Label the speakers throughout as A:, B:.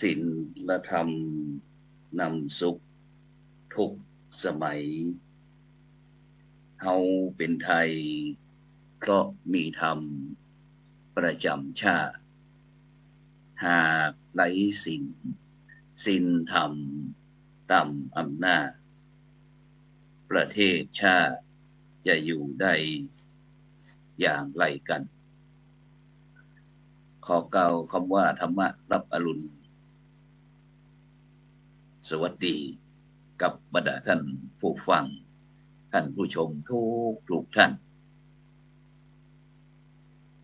A: ศิลธรรมนำสุข ทุกสมัย เฮาเป็นไทยก็มีธรรม ประจำชาติ หากไร้สิ่งสิ้นธรรมต่ำอำนาจ ประเทศชาติจะอยู่ได้อย่างไรกัน ขอเก่าคำว่าธรรมะรับอรุณ สวัสดีกับบรรดาท่านผู้ฟัง ท่านผู้ชมทุกทุกท่าน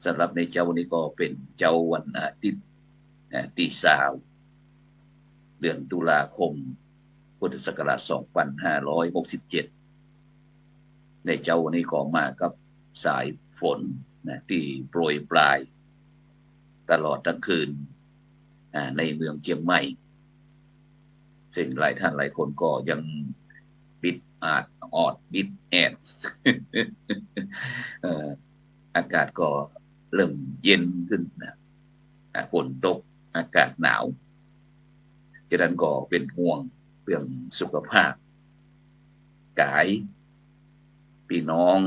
A: สำหรับในเจ้าวันนี้ก็เป็นเจ้าวันอาทิตย์ที่สาว เดือนตุลาคม พุทธศักราช 2567 ในเจ้าวันนี้ก็มากับสายฝนนะที่โปรยปลาย ตลอดทั้งคืนในเมืองเชียงใหม่ ซึ่งหลายท่านหลายคนก็ยังปิดอาดออดบิดแอดอากาศก็เริ่มเย็นขึ้นนะฝนตกอากาศหนาวจะนั้นก็เป็นห่วงเรื่องสุขภาพ กายพี่น้อง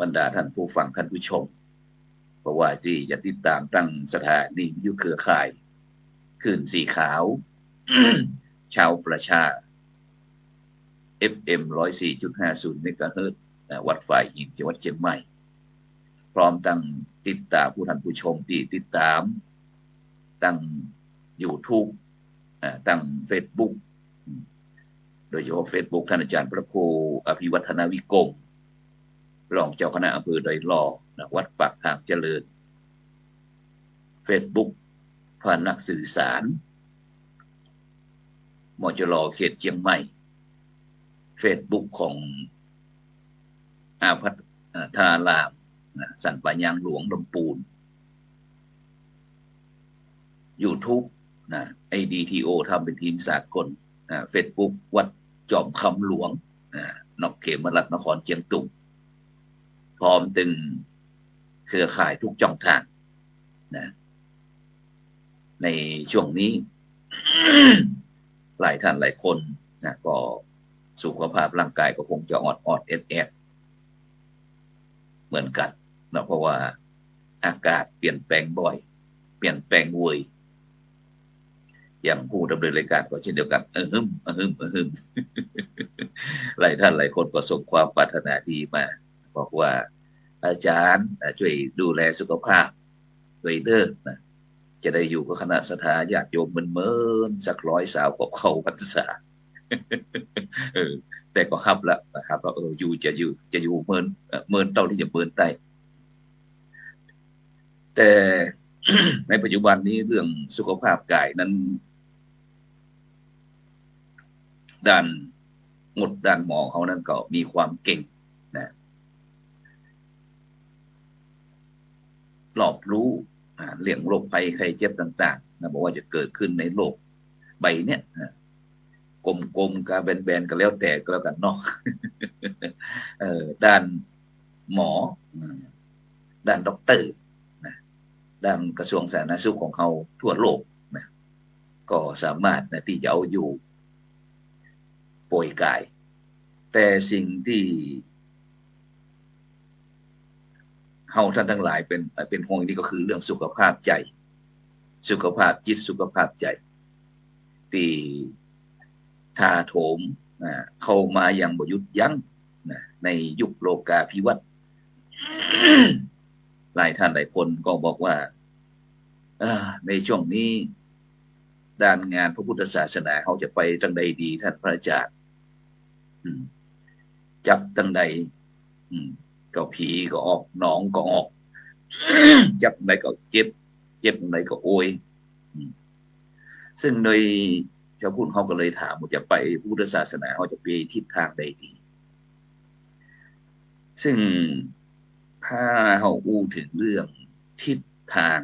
A: บรรดาท่านผู้ฟังท่านผู้ชม เพราะว่าที่จะติดตามตั้งสถานีวิทยุเครือข่ายคืนสีขาว ชาวประชา FM 104.50เมกะเฮิรตซ์วัดฝ่ายหินจังหวัดเชียงใหม่ พร้อมตั้งติดตามผู้ท่านผู้ชมที่ติดตาม ตั้ง YouTube ตั้ง Facebook โดยเฉพาะ Facebook ท่านอาจารย์พระครูอภิวัฒนาวิกรมรองเจ้าคณะอำเภอดอยหล่อวัดปากทางเจริญ Facebook ผ่านนักสื่อสาร มจรเขตเชียงใหม่ Facebook ของอาพัฒนาลามสันปัญญางหลวงลำปูน YouTube นะ IDTO ทำเป็นทีมสากลเฟซบุ๊กวัดจอมคำหลวงนอกเขมรัฐนครเชียงตุงพร้อมตึงเครือข่ายทุกจ่องทางนะในช่วงนี้ หลายท่านหลายคนนะก็สุขภาพร่างกายก็คงจะออดออดเอดเอดเหมือนกันนะเพราะว่าอากาศเปลี่ยนแปลงบ่อย เปลี่ยนแปลงวุยอย่างผู้ดำเนินรายการก็เช่นเดียวกันเออฮึมเออฮึมเออฮึมหลายท่านหลายคนก็ส่งความปรารถนาดีมา บอกว่าอาจารย์ช่วยดูแลสุขภาพตัวเด้อนะ จะได้อยู่กับคณะสถาญาติโยมเมินสักร้อยสาวกว่าเขาพรรษาเออแต่ก็ครับละนะครับว่าเอออยู่จะอยู่จะอยู่เมินเมินเท่าที่จะเมินได้แต่ในปัจจุบันนี้เรื่องสุขภาพกายนั้นด้านหมดด้านหมอเขานั้นก็มีความเก่งนะรอบรู้ เรื่องโรคภัยไข้เจ็บต่างๆนะบอกว่าจะเกิดขึ้นในโลกใบเนี้ยกลมๆกาแบนๆก็แล้วแต่ก็แล้วกันเนาะด้านหมอ ด้านด็อกเตอร์นะด้านกระทรวงสาธารณสุขของเขาทั่วโลกนะก็สามารถนะที่จะเอาอยู่ป่วยกาย แต่สิ่งที่ เฮาท่านทั้งหลายเป็นเป็นห่วงนี่ก็คือเรื่องสุขภาพใจ สุขภาพจิตสุขภาพใจ ตีทาโถมเข้ามาอย่างบยุทธยั้งในยุคโลกาภิวัตน์หลายท่านหลายคนก็บอกว่าในช่วงนี้ด้านงานพระพุทธศาสนาเขาจะไปจังใดดีท่านพระอาจารย์จับจังใด ก็ผีก็ออกหนองก็ออก จับไหนก็เจ็บ เจ็บไหนก็โอยซึ่งโดยชาวพุทธเขาก็เลยถามว่าจะไปพุทธศาสนาเขาจะไปทิศทางใดดี ซึ่งถ้าเขาอู้ถึงเรื่องทิศทาง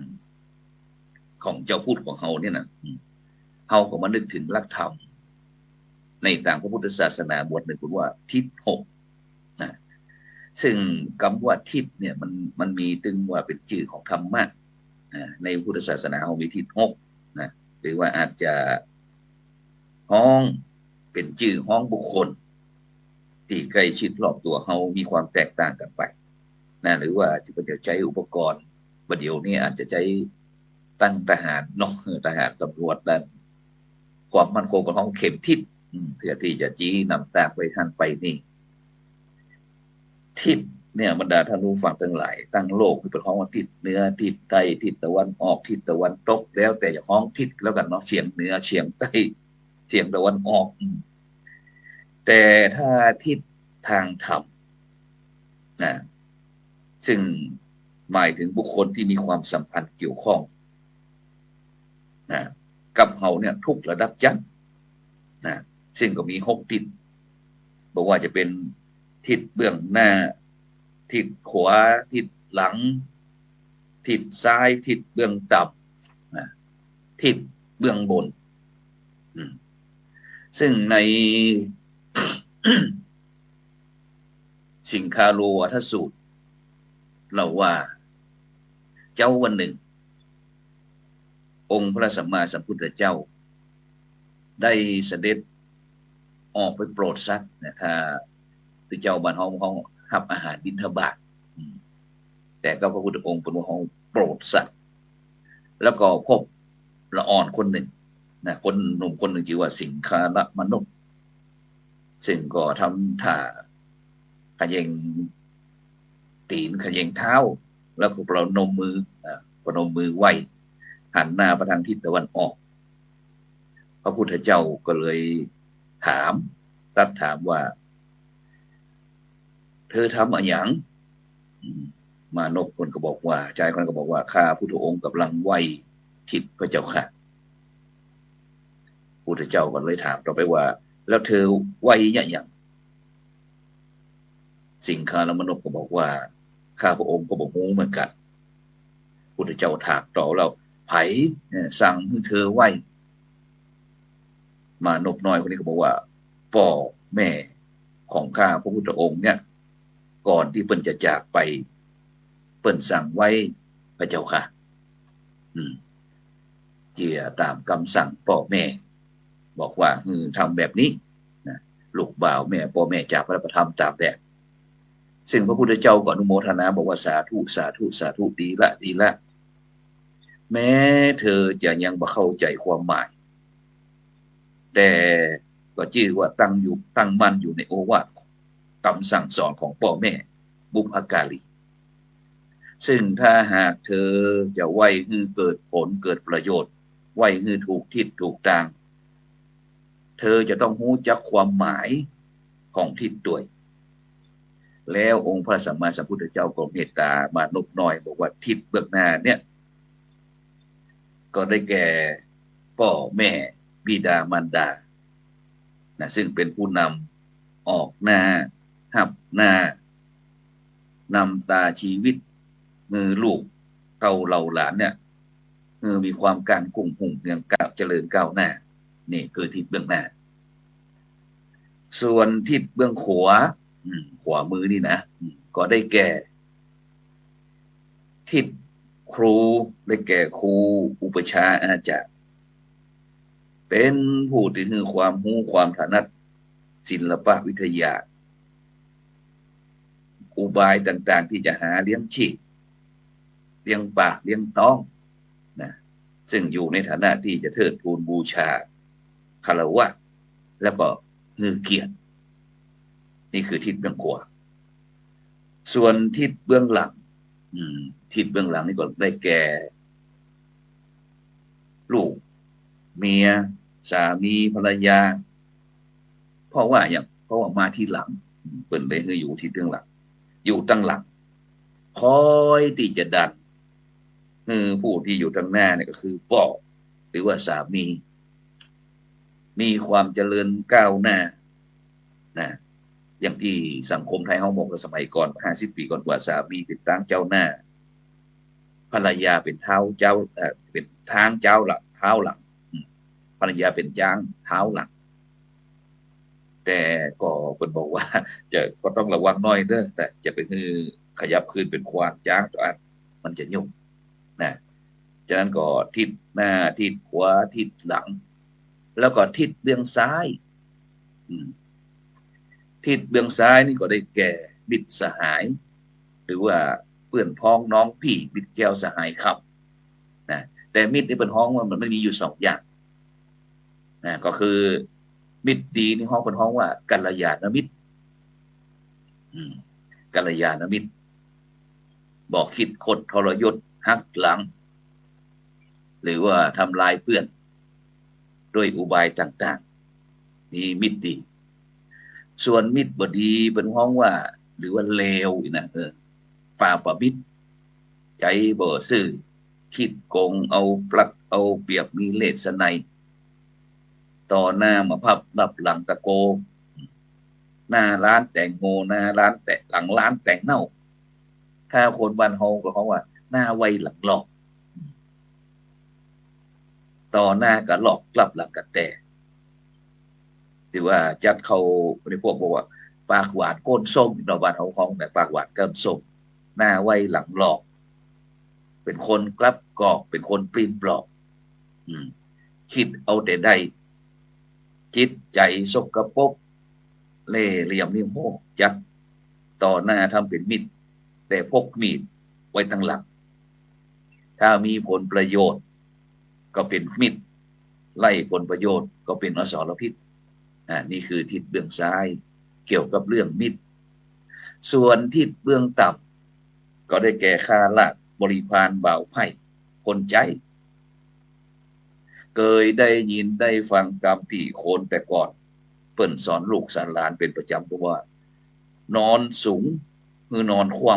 A: ของเจ้าพูดของเขาเนี่ยนะเขาก็มานึกถึงลักธรรมในต่างพระพุทธศาสนาบทหนึ่งคุณว่าทิศหก ซึ่งคำว่าทิศเนี่ยมันมันมีตึงว่าเป็นชื่อของธรรมะในพุทธศาสนาเขามีทิศหกนะหรือว่าอาจจะห้องเป็นชื่อห้องบุคคล ที่ใกล้ชิดรอบตัวเขามีความแตกต่างกันไปนะหรือว่าจะเป็นใช้อุปกรณ์ประเดี๋ยวนี้อาจจะใช้ตั้งทหารนอกทหารตำรวจด้านความมั่นคงของเข็มทิศเพื่อที่จะจี้นำตากไปทางไปนี่ ทิศเนี่ยบรรดาท่านผู้ฟังทั้งหลาย ตั้งโลกคือเป็นห้องว่าทิศเหนือทิศใต้ทิศตะวันออกทิศตะวันตกแล้วแต่จะห้องทิศแล้วกันเนาะเฉียงเหนือเฉียงใต้เฉียงตะวันออก แต่ถ้าทิศทางธรรมนะซึ่งหมายถึงบุคคลที่มีความสัมพันธ์เกี่ยวข้องนะกับเขาเนี่ยทุกระดับชั้นนะซึ่งก็มีหกทิศบอกว่าจะเป็น ทิศเบื้องหน้า ทิศขวา ทิศหลัง ทิศซ้าย ทิศเบื้องต่ำทิศเบื้องบน ซึ่งในสิงคาโลวัทสูตร เราว่า เจ้าวันหนึ่ง องค์พระสัมมาสัมพุทธเจ้า ได้เสด็จออกไปโปรดสัตว์นะถ้า พระเจ้าบ้านห้องห้องหับอาหารบิณฑบาตแต่ก็พระพุทธองค์เป็นว่าห้องโปรดสัตว์ แล้วก็พบละอ่อนคนหนึ่งนะคนหนุ่มคนหนึ่งชื่อว่าสิงคาระมนุษย์ซึ่งก็ทำท่าขยงตีนขยงเท้า แล้วก็ประนมมือประนมมือไหวหันหน้าไปทางทิศตะวันออก พระพุทธเจ้าก็เลยถามตัดถามว่า เธอทำอะไรอย่างมานพคนก็บอกว่าชายคนก็บอกว่าข้าพุทธองค์กำลังไหวทิศพระเจ้าค่ะพุทธเจ้าก็เลยถามต่อไปว่า แล้วเธอไหวอย่างอย่างสิงคารมนพก็บอกว่า ข้าพระองค์ก็บอกงูเหมือนกันพุทธเจ้าถามต่อเราไผ่สั่งให้เธอไหวมานพน้อยคนนี้ก็บอกว่าพ่อแม่ของข้าพระพุทธองค์เนี่ย ก่อนที่เปิ้นจะจากไป เปิ้นสั่งไว้พระเจ้าค่ะ อืม เจียตามคำสั่งพ่อแม่ บอกว่าฮือทำแบบนี้นะลูกบ่าวแม่พ่อแม่จากพระประธรรมตามแบบซึ่งพระพุทธเจ้าก็อนุโมทนาบอกว่าสาธุสาธุสาธุดีละดีละ แม้เธอจะยังบ่เข้าใจความหมาย แต่ก็ชื่อว่าตั้งอยู่ตั้งมั่นอยู่ในโอวาท คำสั่งสอนของพ่อแม่ บุพการีซึ่งถ้าหากเธอจะไหวฮือเกิดผลเกิดประโยชน์ ไหวฮือถูกทิศถูกทาง เธอจะต้องรู้จักความหมายของทิศด้วย แล้วองค์พระสัมมาสัมพุทธเจ้าก็เมตตามานพน้อยบอกว่าทิศเบื้องหน้าเนี่ย ก็ได้แก่พ่อแม่บิดามารดานะซึ่งเป็นผู้นำออกหน้า หับหน้านำตาชีวิตเงือลูกเต่าเหล่าหลานเนี่ยเงือมีความการกุ้งหุ่งเงืองก้าวเจริญก้าวหน้านี่คือทิศเบื้องหน้า ส่วนทิศเบื้องขวาขวามือนี่นะก็ได้แก่ ทิศครูได้แก่ครูอุปชาอาจารย์เป็นผู้ที่มีความรู้ความถนัดศิลปะวิทยา อุบายต่าง ๆ ที่จะหาเลี้ยงชีพเลี้ยงปากเลี้ยงต้องนะซึ่งอยู่ในฐานะที่จะเทิดทูนบูชาคารวะ แล้วก็ฮือเกียรติ นี่คือทิศเบื้องขวาส่วนทิศเบื้องหลังทิศเบื้องหลังนี่ก็ได้แก่ ลูก เมีย สามีภรรยา เพราะว่าอย่างเพราะว่ามาที่หลัง เปิ่นเลยคืออยู่ที่เบื้องหลัง อยู่ตั้งหลังคอยที่จะดันผู้ที่อยู่ทางหน้าเนี่ยก็คือพ่อหรือว่าสามี มีความเจริญก้าวหน้านะอย่างที่สังคมไทยฮามองกันสมัยก่อนห้าสิบปีก่อนว่าสามีเป็นทางเจ้าหน้า ภรรยาเป็นเท้าเจ้าเป็นทางเจ้าหลังเท้าหลังภรรยาเป็นจ้างเท้าหลัง แต่ก็เป็นบอกว่า จะก็ต้องระวังน้อยเด้อแต่จะไปคือขยับคืนเป็นควานจ้างตัวอันมันจะยุ่งนะฉะนั้นก็ทิศหน้าทิศขวาทิศหลัง แล้วก็ทิศเบื้องซ้ายทิศเบื้องซ้ายนี่ก็ได้แก่บิดสหาย หรือว่าเพื่อนพ้องน้องพี่บิดแก้วสหายครับนะแต่มิตรนี่เป็นห้องว่ามันไม่มีอยู่สองอย่างนะก็คือ มิตรดีนี่ห้องเป็นห้องว่ากัลยาณมิตรกัลยาณมิตร บอกคิดคดทรยศหักหลัง หรือว่าทำลายเพื่อน ด้วยอุบายต่างๆ นี่มิตรดี ส่วนมิตรบดีเป็นห้องว่า หรือว่าเลวนะเออป่าประมิตร ใจบ่ซื่อคิดโกงเอาปลักเอาเปรียบมีเลสไนย ต่อหน้ามาพับรับหลังตะโก หน้าร้านแต่งโงหน้าร้านแต่หลังร้านแต่งเน่า ถ้าคนบ้านเฮาก็เขาว่า หน้าไวหลังหลอก ต่อหน้าก็หลอกกลับหลังกันแต่ที่ว่าจัดเขาในพวกบอกว่า ปากหวานก้นส้มเราบ้านเฮาของแต่ปากหวานเกิมส้มหน้าไวหลังหลอก เป็นคนกลับกอกเป็นคนปรินปลอก อืมคิดเอาแต่ได้ จิตใจสกปรกเล่เหลี่ยมนิ่มโหจัดต่อหน้าทำเป็นมิตร แต่พกมีดไว้ตั้งหลังถ้ามีผลประโยชน์ ก็เป็นมิตร ไล่ผลประโยชน์ก็เป็นอสรพิษอ่านี่คือทิศเบื้องซ้ายเกี่ยวกับเรื่องมิตร ส่วนทิศเบื้องต่ำก็ได้แก่คาลาดบริพารบ่าวไพ่คนใจ เคยได้ยินได้ฟังกรรมที่โคนแต่ก่อน เปิ่นสอนลูกสอนหลานเป็นประจำเพราะว่า นอนสูงคือนอนคว่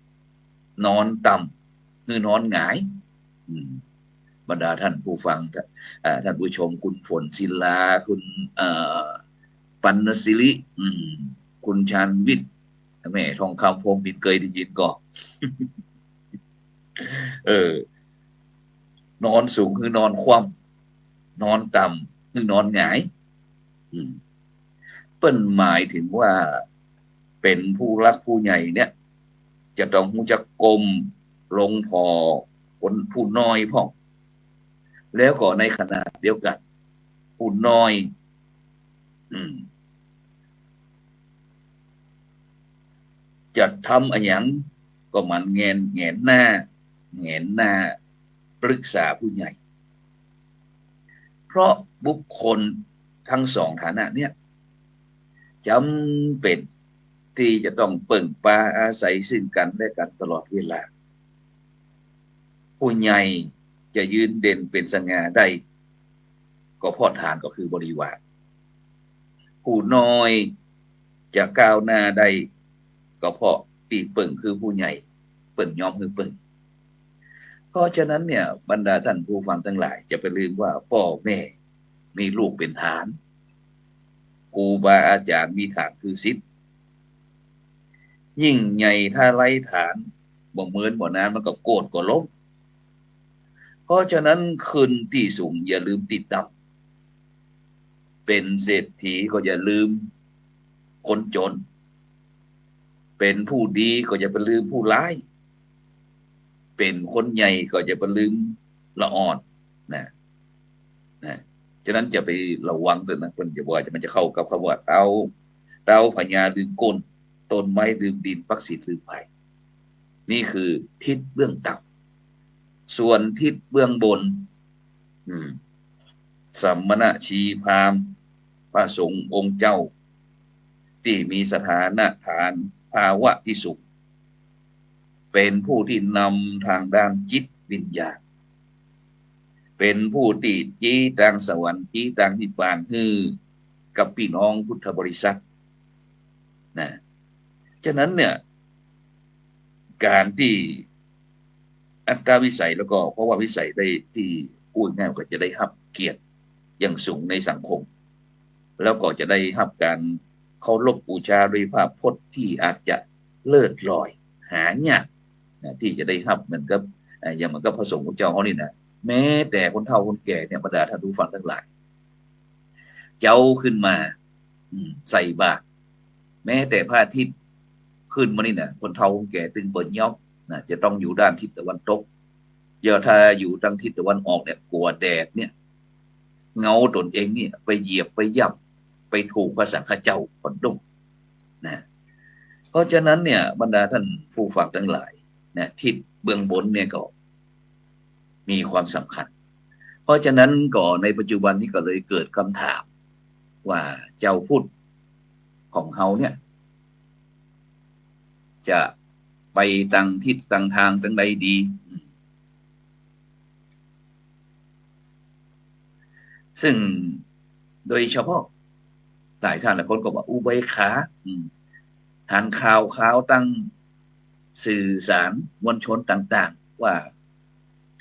A: ำนอนต่ำคือนอนหงายบรรดาท่านผู้ฟังท่านผู้ชม คุณฝนศิลา คุณปันนศิริคุณชานวิทย์แม่ทองคำพงบินเคยได้ยินก็เออ นอนสูงคือนอนคว่ำนอนต่ำคือนอนหงายเปิ้นหมายถึงว่าเป็นผู้รักผู้ใหญ่เนี่ย จะต้องหูจะกลมลงพอคนผู้น้อยพ่องแล้วก็ในขณะเดียวกันผู้น้อยอืจะทำอะไรอย่างก็มันแงนแงนหน้าแงนหน้า ปรึกษาผู้ใหญ่ เพราะบุคคลทั้งสองฐานะเนี่ยจำเป็นที่จะต้องเปิ่งปาอาศัยซึ่งกันและกันตลอดเวลา ผู้ใหญ่จะยืนเด่นเป็นสง่าได้ ก็เพราะฐานก็คือบริวารผู้น้อยจะก้าวหน้าได้ก็เพราะตีเปิ่งคือผู้ใหญ่ เปิ่งยอมคือเปิ่ง ราะฉะนั้นเนี่ยบรรดาท่านผู้ฟังทั้งหลาย จะไปลืมว่าพ่อแม่มีลูกเป็นฐานครูบาอาจารย์มีฐานคือสิทธิ์ยิ่งใหญ่ถ้าไล่ฐานบ่เมือนบ่นานมันก็โกรธก็ล้มเพราะฉะนั้นคืนที่สูงอย่าลืมติดต่ำเป็นเศรษฐีก็อย่าลืมคนจน เป็นผู้ดีก็อย่าไปลืมผู้ร้าย เป็นคนใหญ่ก็อย่าไปลืมละอ่อนนะนะฉะนั้นจะไประวังด้วยนะคนอย่าบอกว่ามันจะเข้ากับคำว่าเตาเตาพญาลืมก้นต้นไม้ลืมดินปักศีลืมไผ่นี่คือทิศเบื้องต่ำส่วนทิศเบื้องบน อืมสัมมณชีพามพระสงฆ์องค์เจ้า ที่มีสถานะฐานภาวะที่สุข เป็นผู้ที่นำทางด้านจิตวิญญาณ เป็นผู้ที่จี้ทางสวรรค์จี้ทางนิพพานคือกับพี่น้องพุทธบริษัทนะฉะนั้นเนี่ย การที่อัตราวิสัยแล้วก็เพราะว่าวิสัยได้ที่พูดง่ายก็จะได้รับเกียรติอย่างสูงในสังคม แล้วก็จะได้รับการเคารพบูชาด้วยภาพพจน์ที่อาจจะเลิศลอย หายาก ที่จะได้รับเหมือนกับอย่างเหมือนกับพระสงฆ์เจ้าเขานี่นะแม้แต่คนเฒ่าคนแก่เนี่ยบรรดาท่านผู้ฟังทั้งหลาย เจ้าขึ้นมาอืใส่บาตรแม้แต่พระอาทิตย์ขึ้นมานี่นะคนเฒ่าคนแก่ตึงเปิดย่อมนะจะต้องอยู่ด้านทิศตะวันตกเดี๋ยวถ้าอยู่ทางทิศตะวันออกเนี่ยกลัวแดดเนี่ย เงาตนเองเนี่ย ไปเหยียบไปย่ำไปถูกพระสังฆเจ้าผลดุงนะ เพราะฉะนั้นเนี่ย บรรดาท่านผู้ฟังทั้งหลาย นะทิศเบื้องบนเนี่ยก็มีความสำคัญ เพราะฉะนั้นก็ในปัจจุบันนี้ก็เลยเกิดคำถาม ว่าเจ้าพุทธของเฮาเนี่ย จะไปตังทิศตังทางตังใดดี ซึ่งโดยเฉพาะหลายท่านหลายคนก็บอกอุเบกขาหันข่าวข่าวตั้ง สื่อสารมวลชนต่าง ๆ ว่า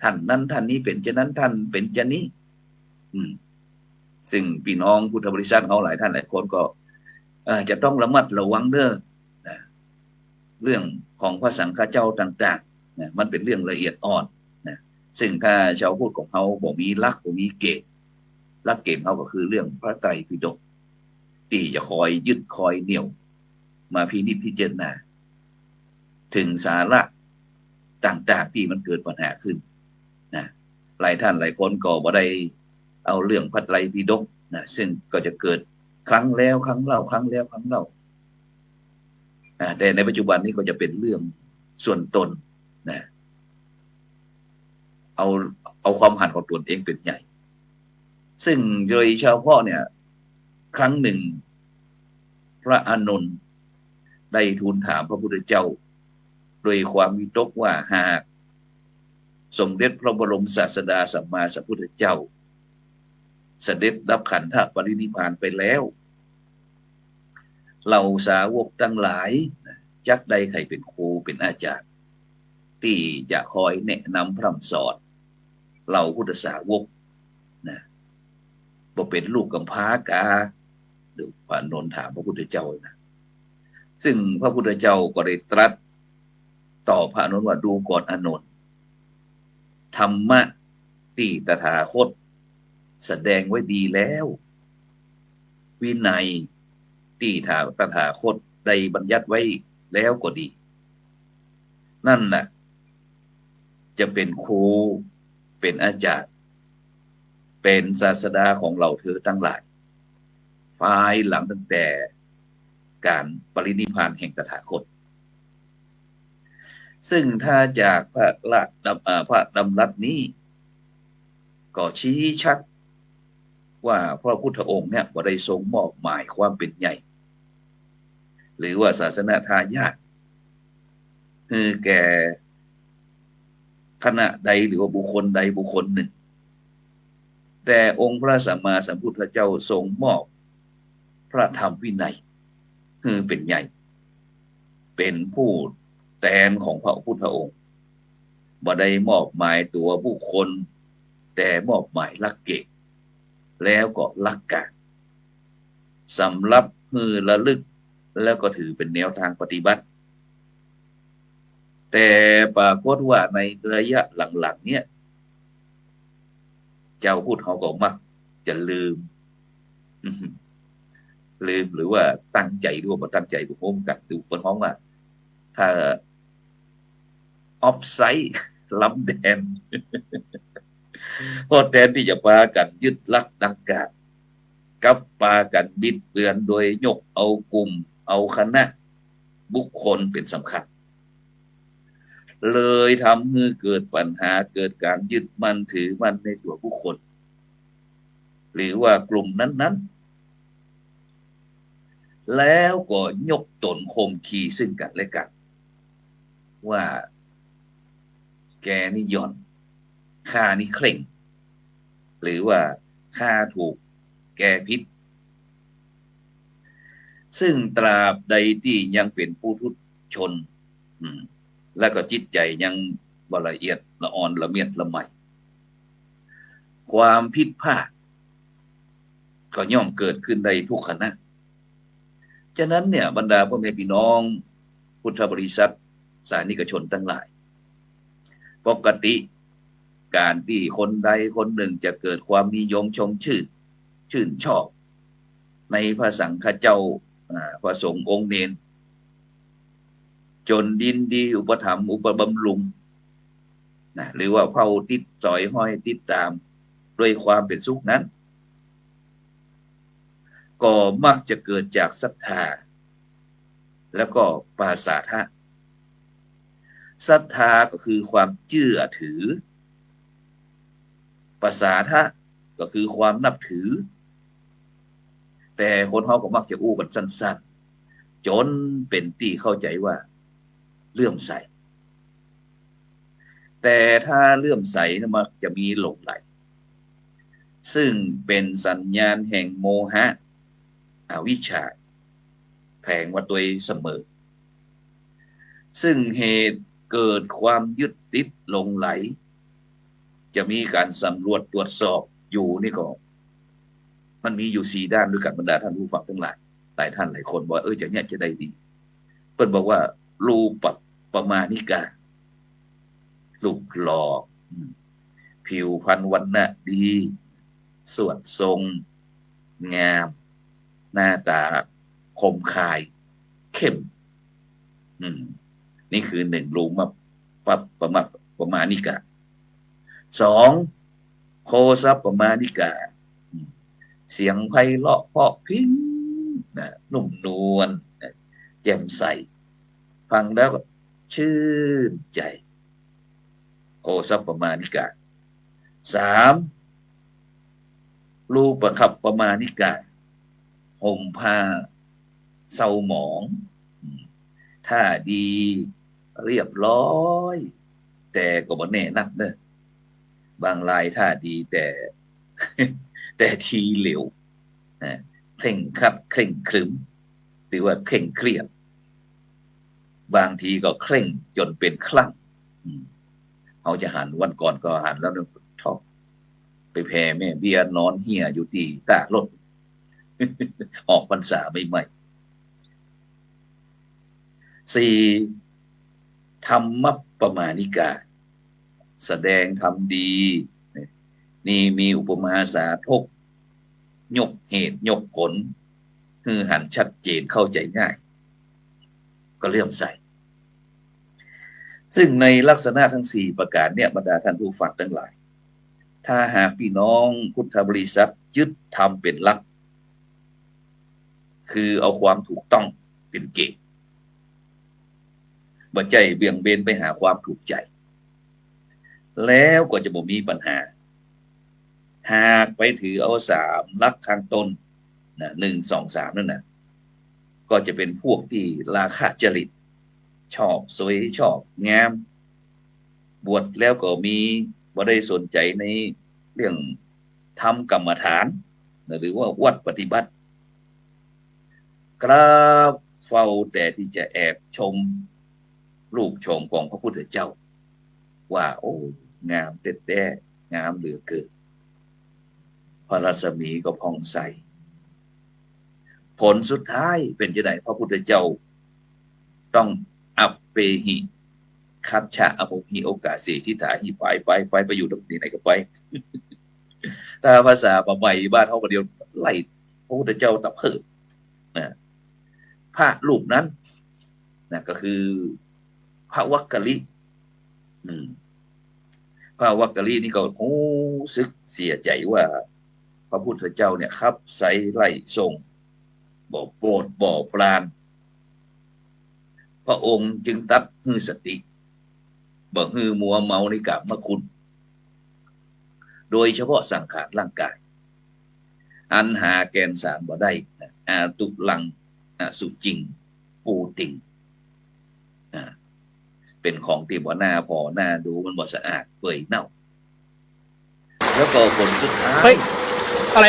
A: ท่านนั้นท่านนี้เป็นเช่นนั้นท่านเป็นเช่นนี้ อืม ซึ่งพี่น้องพุทธบริษัทเขาหลายท่านหลายคนก็จะต้องระมัดระวังเด้อนะเรื่องของพระสังฆเจ้าต่างๆนะมันเป็นเรื่องละเอียดอ่อนนะซึ่งถ้าชาวพูดของเขาบอกมีลักษณ์บ่มีเกณฑ์ลักเกณฑ์เขาก็คือเรื่องพระไตรปิฎกที่จะคอยยึดคอยเหนี่ยว มาพินิจพิจารณา ถึงสาระต่างๆที่มันเกิดปัญหาขึ้นนะหลายท่านหลายคนก็บ่ได้เอาเรื่องพระไตรปิฎกนะซึ่งก็จะเกิดครั้งแล้วครั้งเล่าครั้งแล้วครั้งเล่าแต่ในปัจจุบันนี้ก็จะเป็นเรื่องส่วนตนนะเอาเอาความหันของตนเองเป็นใหญ่ ซึ่งโดยเฉพาะเนี่ย ครั้งหนึ่ง พระอานนท์ได้ทูลถามพระพุทธเจ้า โดยความวิตกว่าหาก สมเด็จพระบรมศาสดาสัมมาสัมพุทธเจ้า เสด็จรับขันธปรินิพานไปแล้ว เราสาวกทั้งหลายจักใดใครเป็นครูเป็นอาจารย์ ที่จะคอยแนะนำพร่ำสอนเราพุทธสาวกนะบ่เป็นลูกกำพร้ากาดูพระนนท์ถามพระพุทธเจ้านะ ซึ่งพระพุทธเจ้าก็ได้ตรัส ตอบพระอนุนท์ว่าดูก่อนอานนธรรมะที่ตถาคต แสดงไว้ดีแล้ว วินัยที่ถาตถาคตได้บัญญัติไว้แล้วก็ดี นั่นน่ะจะเป็นครูเป็นอาจารย์ เป็นศาสดาของเราเธอทั้งหลายภายหลังตั้งแต่การปรินิพานแห่งตถาคต ซึ่งถ้าจากพระละดำพระดำรัสนี้ ก็ชี้ชัดว่าพระพุทธองค์เนี่ยบ่ได้ทรงมอบหมายความเป็นใหญ่ หรือว่าศาสนาทายาทคือแก่คณะใดหรือว่าบุคคลใดบุคคลหนึ่ง แต่องค์พระสัมมาสัมพุทธเจ้าทรงมอบ พระธรรมวินัยคือเป็นใหญ่ เป็นผู้ แทนของพระพุทธองค์บ่ได้มอบหมายตัวบุคคลแต่มอบหมายลักเกณฑ์แล้วก็ลักการสำรับพือระลึกแล้วก็ถือเป็นแนวทางปฏิบัติ แต่ปรากฏว่าในระยะหลังๆ เนี่ย เจ้าพูดเขาก็มัก จะลืม ลืมหรือว่าตั้งใจด้วยบ่ตั้งใจบุพมกันดูเปิดห้องว่า ถ้า ออฟไซด์ล้ำแดนพอแทนที่จะพากันยึดลักดังกล่าวกับปากันบิดเบือนโดยยกเอากลุ่ม เอาคณะ บุคคลเป็นสำคัญ เลยทำให้เกิดปัญหาเกิดการยึดมั่นถือมั่นในตัวบุคคล หรือว่ากลุ่มนั้น ๆ แล้วก็ยกตนคมขีซึ่งกันและกัน ว่า แกนี่ย่อนค่านี่เคร่ง หรือว่าค่าถูกแกพิษ ซึ่งตราบใดที่ยังเป็นผู้ทุชน แล้วก็จิตใจยังบละเอียดละอ่อนละเมียดละไมความผิดพลาดก็ย่อมเกิดขึ้นในทุกขณะ ฉะนั้นเนี่ยบรรดาพ่อแม่พี่น้อง พุทธบริษัท สานิกชนทั้งหลาย ปกติ การที่คนใดคนหนึ่งจะเกิดความนิยมชมชื่น ชื่นชอบ ในพระสังฆเจ้าพระสงฆ์องค์เนนจนดินดีอุปถัมภ์อุปบำรุงนะหรือว่าเผาติดจอยห้อยติดตามด้วยความเป็นสุขนั้น ก็มักจะเกิดจากศรัทธาแล้วก็ปาสาทะ ศรัทธาก็คือความเชื่อถือปาสาทะก็คือความนับถือ แต่คนเขาก็มักจะอู้กันสั้นๆ จนเป็นตีเข้าใจว่าเลื่อมใส แต่ถ้าเลื่อมใสนะมักจะมีหลงไหล ซึ่งเป็นสัญญาณแห่งโมหะ อวิชชาแฝงว่าตัวเสมอ ซึ่งเหตุ เกิดความยึดติดหลงไหล จะมีการสำรวจตรวจสอบอยู่นี่ก็มันมีอยู่สี่ด้านด้วยกันบรรดาท่านผู้ฟังทั้งหลาย หลายท่านหลายคนบอกเออจะเนี่ยจะได้ดีเพิ่นบอกว่า รูปประมาณิกาลูกหลอกผิวพรรณวันณะดี สวดทรง งาม หน้าตาคมคาย เข้ม อืม นี่คือหนึ่งรูมาปับประมาประมาณิกาสองโคซับประมาณิกาเสียงไพเราะเพาะพิ้งนะนุ่มนวลแจ่มใส ฟังแล้วก็ชื่นใจ โคซับประมาณิกาสามรูปประคับประมาณิกาห่มผ้าเศร้าหมอง ถ้าดี เรียบร้อย แต่ก็บ่แน่นักเนอะบางรายท่าดีแต่ แต่ทีเหลวเคร่งครัดเคร่งครึมหรือว่าเคร่งเครียดบางทีก็เคร่งจนเป็นคลั่งเขาจะหันวันก่อนก็หันแล้วนึกทอกไปแพ่แม่เบียนอนเหียอยู่ตีตากรถออกพรรษาใหม่ๆ สี่ธรรมประมาณิกา แสดงทำดี นี่มีอุปมาสาทกยกเหตุยกผล คือหันชัดเจนเข้าใจง่าย ก็เลื่อมใส ซึ่งในลักษณะทั้งสี่ประการเนี่ยบรรดาท่านผู้ฟังทั้งหลาย ถ้าหากพี่น้องพุทธบริษัทยึดทำเป็นหลัก คือเอาความถูกต้องเป็นเกณฑ์ บ่ใจเบี่ยงเบนไปหาความถูกใจ แล้วก็จะบ่มีปัญหา หากไปถือเอาสามลักข้างต้นนะหนึ่งสองสามนั่นนะก็จะเป็นพวกที่ราคาจริต ชอบสวยชอบงาม บวชแล้วก็มีบ่ได้สนใจในเรื่องทำกรรมฐานหรือว่าวัดปฏิบัติกราบเฝ้าแต่ที่จะแอบชม รูปชมของพระพุทธเจ้า ว่า โอ้ งามเด็ดแด้งามเหลือเกินพระรัศมีก็พองใส ผลสุดท้ายเป็นจะไหนพระพุทธเจ้า ต้องอัปเปหิคัตชะอภหิโอกาสสีทิฏฐาหิไปไปไปไปอยู่ตรงนี้ไหนก็ไป ถ้าภาษาปใหม่บ้านเขาประเดียวไล่พระพุทธเจ้าตับเพิดนะพระรูปนั้นนะก็คือ พระวักกะลิพระวักกะลินี่ก็โอ้ซึกเสียใจว่า พระพุทธเจ้าเนี่ยครับใส่ไล่ทรงบ่โปรดบ่ปราน พระองค์จึงตัดฮือสติบ่ฮือมัวเมาในกาบมะคุณ โดยเฉพาะสังขารร่างกาย อันหาแกนสารบ่ได้อาตุลังสุจริง ปูติง เป็นของที่บ่หน้าพอหน้าดูมันบ่สะอาดเปื่อยเน่า แล้วก็ผลสุดท้ายอะไร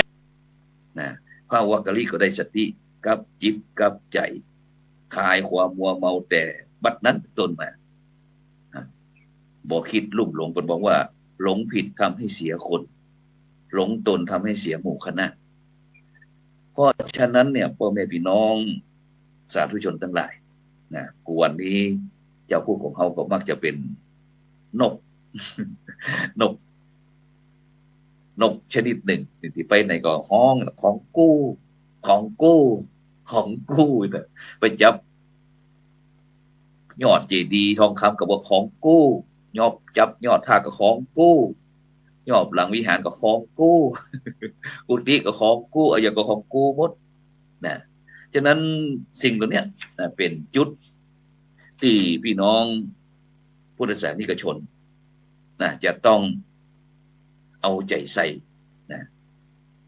A: นะพระวักกะลีก็ได้สติกับจิตกับใจคลายความมัวเมาแต่บัดนั้นต้นมาบอกคิดลุ่มหลงเป็นบอกว่า หลงผิดทำให้เสียคน หลงตนทำให้เสียหมู่คณะ เพราะฉะนั้นเนี่ยพ่อแม่พี่น้องสาธุชนทั้งหลายนะกวันนี้ เจ้าผู้ของเขาก็มักจะเป็นนก นก นกชนิดหนึ่งที่ไปไหนก็ห้องของกู้ ของกู้ ของกู้ไปจับยอดเจดีทองคำกับว่าของกู้ยอบจับยอดท่าก็ของกู้ยอบหลังวิหารก็ของกู้กุฏิก็ของกู้อะไรก็ของกู้หมดนะฉะนั้นสิ่งเหล่าเนี้ยเป็นจุด ที่พี่น้องพุทธศาสนิกชนนะจะต้องเอาใจใส่นะ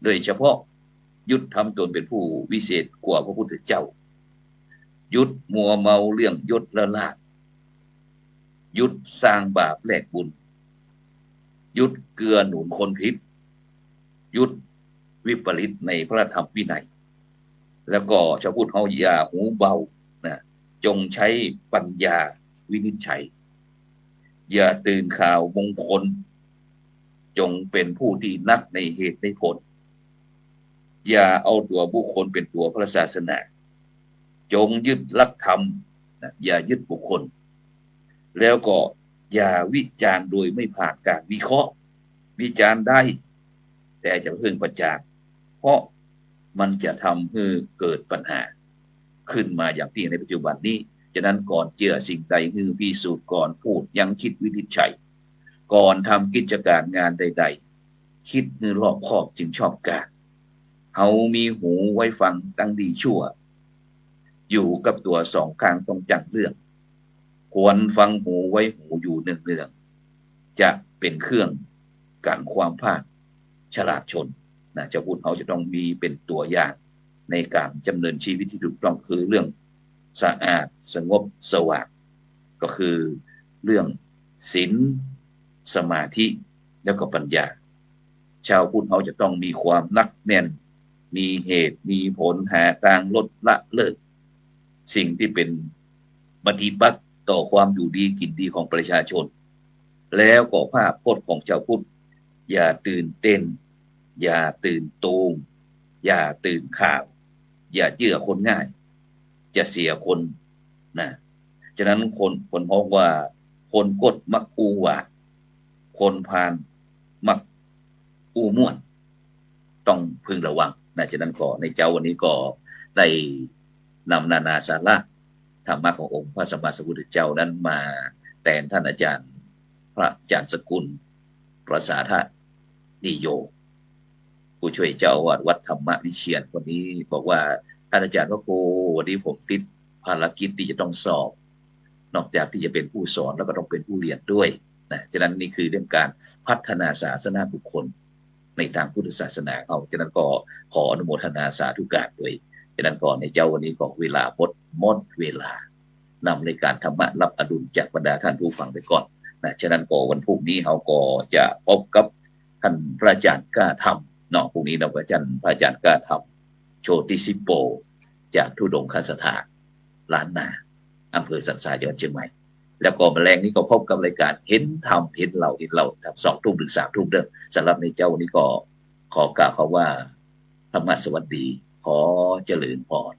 A: โดยเฉพาะยุดทำตนเป็นผู้วิเศษกว่าพระพุทธเจ้า ยุดมัวเมาเรื่องยศละลาภยุดสร้างบาปแลกบุญ ยุดเกลือหนุนคนพิษยุดวิปริตในพระธรรมวินัย แล้วก็ชาวพุทธเฮาอย่าหูเบา จงใช้ปัญญาวินิจฉัย อย่าตื่นข่าวมงคล จงเป็นผู้ที่นักในเหตุในผล อย่าเอาตัวบุคคลเป็นตัวพระศาสนา จงยึดลักธรรมนะอย่ายึดบุคคล แล้วก็อย่าวิจารณ์โดยไม่ผ่านการวิเคราะห์ วิจารณ์ได้ แต่จะเพิ่งประจานเพราะมันจะทำให้เกิดปัญหา ขึ้นมาอย่างที่ในปัจจุบันนี้ฉะนั้นก่อนเจือสิ่งใดคือพิสูจน์ก่อนพูดยังคิดวินิจฉัย ก่อนทำกิจการงานใด ๆ คิดคือรอบคอบจึงชอบการเฮามีหูไว้ฟังตั้งดีชั่ว อยู่กับตัวสองข้างต้องจังเรื่อง ควรฟังหูไว้หูอยู่เนืองๆจะเป็นเครื่องกันความพลาดฉลาดชนนะเจะพูดเขาจะต้องมีเป็นตัวอย่าง ในการจำเนินชีวิตที่ถูกต้องคือเรื่องสะอาดสงบสว่างก็คือเรื่องศีลสมาธิแล้วก็ปัญญา ชาวพุทธเขาจะต้องมีความนักแน่น มีเหตุมีผลหาทางลดละเลิก สิ่งที่เป็นปฏิปักษ์ต่อความอยู่ดีกินดีของประชาชน แล้วก็ภาพพจน์ของชาวพุทธอย่าตื่นเต้น อย่าตื่นตูมอย่าตื่นข่าว อย่าเชื่อคนง่าย จะเสียคนนะฉะนั้นคนคนพบว่า คนกดมักอูวาคนพานมักอูม่วน ต้องพึงระวังนะฉะนั้นก็ในเจ้าวันนี้ก็ได้นำนานาสาระธรรมะขององค์พระสัมมาสัมพุทธเจ้านั้นมาแทนท่านอาจารย์ พระอาจารย์สกุลประสาทนิโย ผู้ช่วยเจ้าอาวาสวัดธรรมวิเชียนวันนี้บอกว่าท่านอาจารย์ว่าโกวันนี้ผมติดภารกิจที่จะต้องสอบ นอกจากที่จะเป็นผู้สอนแล้วก็ต้องเป็นผู้เรียนด้วยนะฉะนั้นนี่คือเรื่องการพัฒนาศาสนาบุคคล ในทางพุทธศาสนาเขาฉะนั้นก็ขออนุโมทนาสาธุการด้วยฉะนั้นก่อนในเจ้าวันนี้ก็เวลาพดมดเวลานำในการธรรมะรับอดุลจากบรรดาท่านผู้ฟังไปก่อนนะฉะนั้นก็วันพรุ่งนี้เขาก็จะพบกับท่านพระอาจารย์กล้าทำ เนาะพรุ่งนี้เราพระอาจารย์พระอาจารย์ก็ทำโชติสิโป จากทุดงคสถานล้านนาอำเภอสันทรายจังหวัดเชียงใหม่ แล้วก็แมลงนี้ก็พบกับรายการเห็นธรรมเห็นเราเห็นเราทำสองทุ่มถึงสามทุ่มเด้อสำหรับในเจ้าวันนี้ก็ขอกล่าวเขาว่าธรรมาสวัสดี ขอเจริญพร